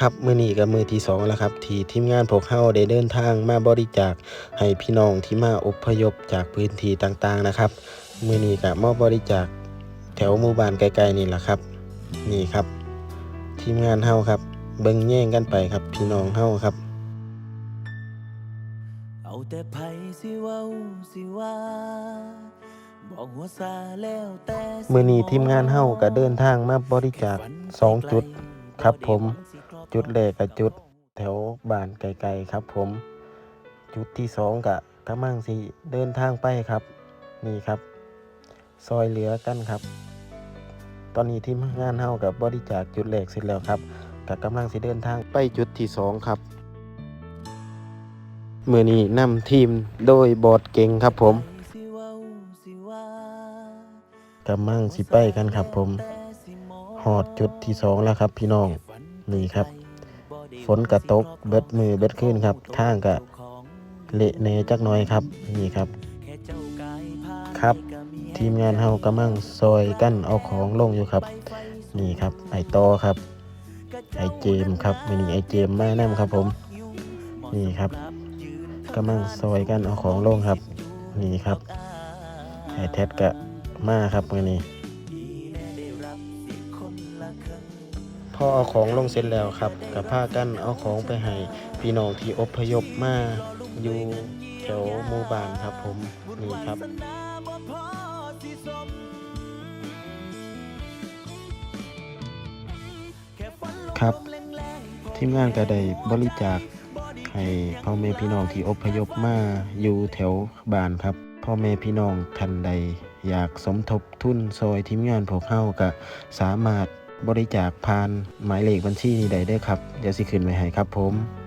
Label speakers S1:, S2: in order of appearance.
S1: ครับมื้อนี้ก็มื้อที่สองแล้วครับ ที่ทีมงานพวกเฮาได้เดินทางมาบริจาคให้พี่น้องที่มาอพยพจากพื้นที่ต่างๆนะครับ มื้อนี้ก็มาบริจาคแถวหมู่บ้านไกลๆนี่แหละครับ นี่ครับ ทีมงานเฮาครับ เบิ่งแย่งกันไปครับ พี่น้องเฮาครับ
S2: เอาแต่ไผสิเว้าสิว่าบอกหัวซาแล้วแต่สิ
S1: มื้อนี้ทีมงานเฮาก็เดินทางมาบริจาคสองจุดครับผม จุดแรกก็จุดแถวบ้านไกลๆครับ ผม จุดที่สองก็กำลังสิเดินทางไปครับ นี่ครับ ซอยเหลือกันครับ ตอนนี้ทีมงานเฮากับบริจาคจุดแรกเสร็จแล้วครับก็กำลังสิเดินทางไปจุดที่สองครับเมื่อนี้นำทีมโดยบอดเก่งครับผม
S2: กำ
S1: ลังสิไปกันครับผมหอดจุดที่สองแล้วครับ พี่น้องนี่ครับ ฝนกระตกเบิดมือเบิดขึ้นครับทางกะเละเนจักน่อยครับนี่ครับ
S2: ค
S1: รับ ทีมงานเฮากำลังซอยกั้นเอาของลงอยู่ครับ นี่ครับไอตอครับ ไอเจมครับมินี่ไอเจมมาแนมครับผม นี่ครับกำลังซอยกั้นเอาของลงครับ นี่ครับไอแท็ดกะมาครับมือนี้ พอเอาของลงเสร็จแล้วครับกับผ้ากันเอาของไปให้พี่น้องที่อพยพมาอยู่แถวหมู่บ้านครับผมนี่ครับครับ ทีมงานก็ได้บริจาคให้พ่อแม่พี่น้องที่อพยพมาอยู่แถวบ้านครับ พ่อแม่พี่น้องท่านใด อยากสมทบทุนซอยทีมงานพวกเฮาก็สามารถ บริจาคผ่านหมายเลขบัญชีนี้ได้เด้อครับ เดี๋ยวสิขึ้นไว้ให้ครับผม